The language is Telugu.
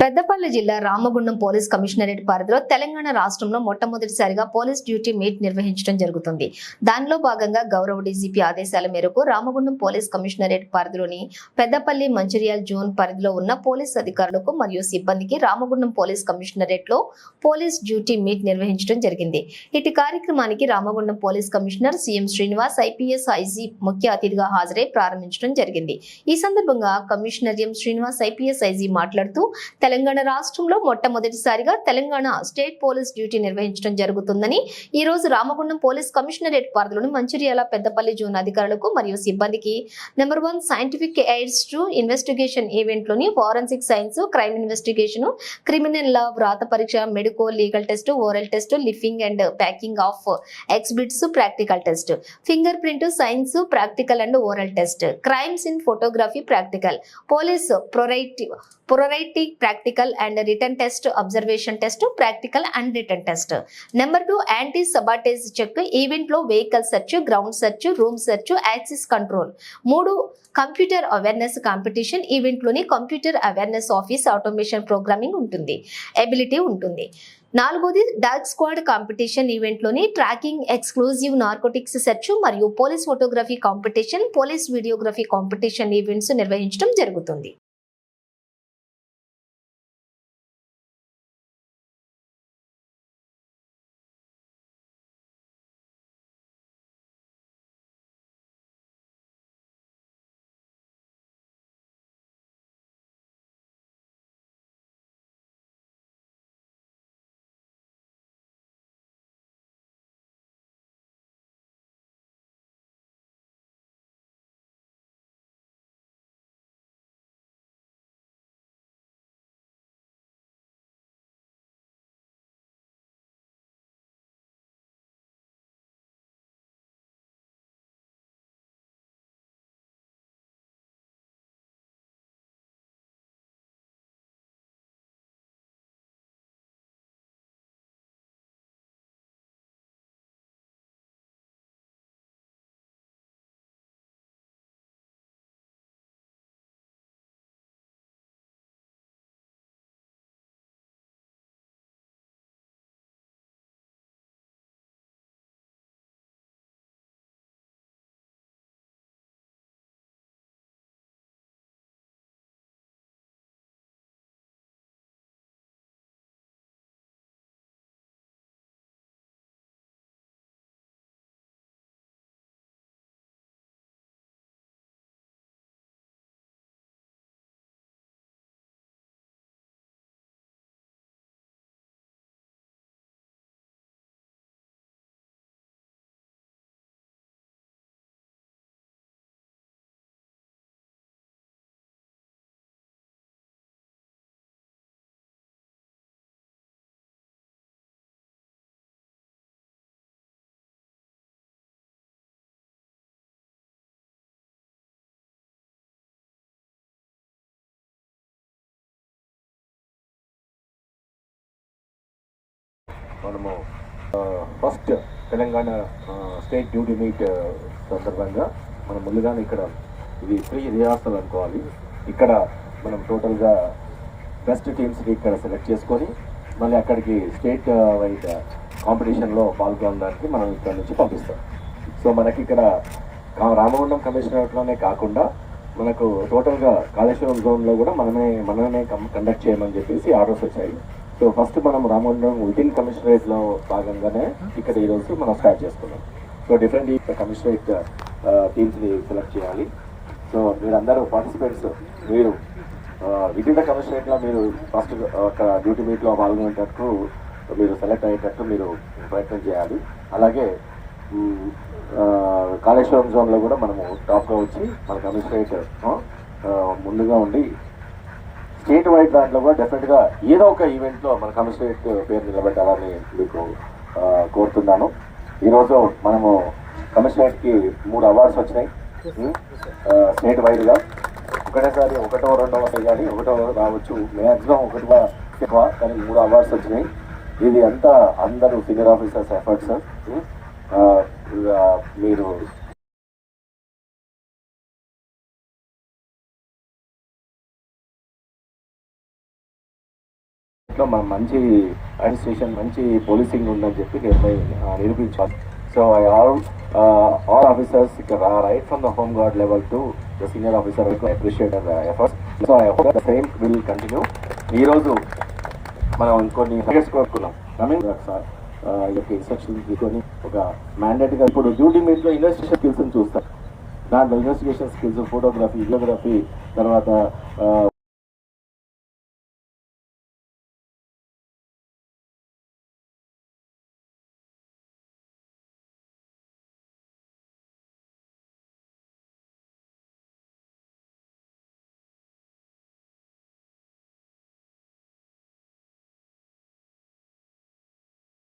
పెద్దపల్లి జిల్లా రామగుండం పోలీస్ కమిషనరేట్ పరిధిలో తెలంగాణ రాష్ట్రంలో మొట్టమొదటిసారిగా పోలీస్ డ్యూటీ మీట్ నిర్వహించడం జరుగుతుంది. దానిలో భాగంగా గౌరవ డీజీపీ ఆదేశాల మేరకు రామగుండం పోలీస్ కమిషనరేట్ పరిధిలోని పెద్దపల్లి మంచిర్యాల జోన్ పరిధిలో ఉన్న పోలీస్ అధికారులకు మరియు సిబ్బందికి రామగుండం పోలీస్ కమిషనరేట్లో పోలీస్ డ్యూటీ మీట్ నిర్వహించడం జరిగింది. ఇటు కార్యక్రమానికి Ramagundam police commissioner CM Srinivas IPS IG ముఖ్య అతిథిగా హాజరై ప్రారంభించడం జరిగింది. ఈ సందర్భంగా commissioner M Srinivas IPS IG మాట్లాడుతూ తెలంగాణ రాష్ట్రంలో మొట్టమొదటిసారిగా తెలంగాణ స్టేట్ పోలీస్ డ్యూటీ నిర్వహించడం జరుగుతుందని ఈ రోజు రామగుండం పోలీస్ కమిషనరేట్ పరిధిలోని మంచిర్యాల పెద్దపల్లి జోన్ అధికారులకు మరియు సిబ్బందికి number one scientific aids to investigation ఈవెంట్లోని forensic science crime investigation criminal law వ్రాత పరీక్ష medico legal test oral test lifting and packing of exhibits practical test fingerprint science practical and oral test crimes in photography practical police ప్రొరైటివ్ ప్రొరైటి practical practical and written test observation test practical and written test number two anti sabotage check ఈవెంట్లో vehicle search ground search room search access control మూడు computer awareness competition ఈవెంట్లోని computer awareness office automation programming ఉంటుంది. ఎబిలిటీ ఉంటుంది. నాలుగోది డాగ్ స్క్వాడ్ కాంపిటీషన్ ఈవెంట్లోని ట్రాకింగ్ ఎక్స్క్లూజివ్ నార్కోటిక్స్ సెర్చ్ మరియు police photography competition police videography competition events నిర్వహించడం జరుగుతుంది. మనము first Telangana state duty meet సందర్భంగా మనం ముందుగానే ఇక్కడ ఇది ప్రీ రిహార్సల్ అనుకోవాలి. ఇక్కడ మనం టోటల్గా బెస్ట్ టీమ్స్ని ఇక్కడ సెలెక్ట్ చేసుకొని మళ్ళీ అక్కడికి స్టేట్ వైడ్ కాంపిటీషన్లో పాల్గొనడానికి మనం ఇక్కడ నుంచి పంపిస్తాం. సో మనకి ఇక్కడ రామగుండం కమిషనర్లోనే కాకుండా మనకు టోటల్గా కాళేశ్వరం జోన్లో కూడా మనమే మనమే కండక్ట్ చేయమని చెప్పేసి ఆర్డర్స్ వచ్చాయి. సో ఫస్ట్ మనం రామగుండం విదిన్ కమిషనరేట్లో భాగంగానే ఇక్కడ ఈరోజు మనం స్టార్ట్ చేసుకున్నాం. సో డిఫరెంట్ కమిషనరేట్ టీమ్స్ని సెలెక్ట్ చేయాలి. సో మీరందరూ పార్టిసిపేట్స్ మీరు విదిన్ ద కమిషనరేట్లో మీరు ఫస్ట్ uh, ఒక డ్యూటీ మీట్లో పాల్గొనేటట్టు మీరు సెలెక్ట్ అయ్యేటట్టు మీరు ప్రయత్నం చేయాలి. అలాగే కాళేశ్వరం జోన్లో కూడా మనము టాప్గా వచ్చి మన కమిషనరేట్ uh, ముందుగా ఉండి స్టేట్ వైడ్ దాంట్లో కూడా డెఫినెట్గా ఏదో ఒక ఈవెంట్లో మన కమిషనరేట్ పేరు నిలబెట్టాలని మీకు కోరుతున్నాను. ఈరోజు మనము కమిషనరేట్కి మూడు అవార్డ్స్ వచ్చినాయి. స్టేట్ వైడ్గా ఒకటేసారి ఒకటో రెండో వస్తాయి కానీ ఒకటో రావచ్చు. మ్యాక్సిమం ఒకటిగా ఎక్కువ కానీ మూడు అవార్డ్స్ వచ్చినాయి. ఇది అంతా అందరూ సీనియర్ ఆఫీసర్స్ ఎఫర్ట్స్ మీరు దాంట్లో మనం మంచి అడ్మినిస్ట్రేషన్ మంచి పోలీసింగ్ ఉందని చెప్పి నిర్ణయి నిరూపించాలి so I all all officers ఇక్కడ right from the home guard level to the senior officer appreciate efforts so I hope the same will continue ఈరోజు మనం కొన్ని టార్గెట్స్ కోరుకున్నాం కమింగ్ సార్ ఈ యొక్క ఇన్స్ట్రక్షన్ తీసుకొని ఒక మ్యాండేట్గా ఇప్పుడు డ్యూటీ మీట్లో ఇన్వెస్టిగేషన్ స్కిల్స్ చూస్తారు దాంట్లో ఇన్వెస్టిగేషన్ స్కిల్స్ ఫోటోగ్రఫీ వీడియోగ్రఫీ తర్వాత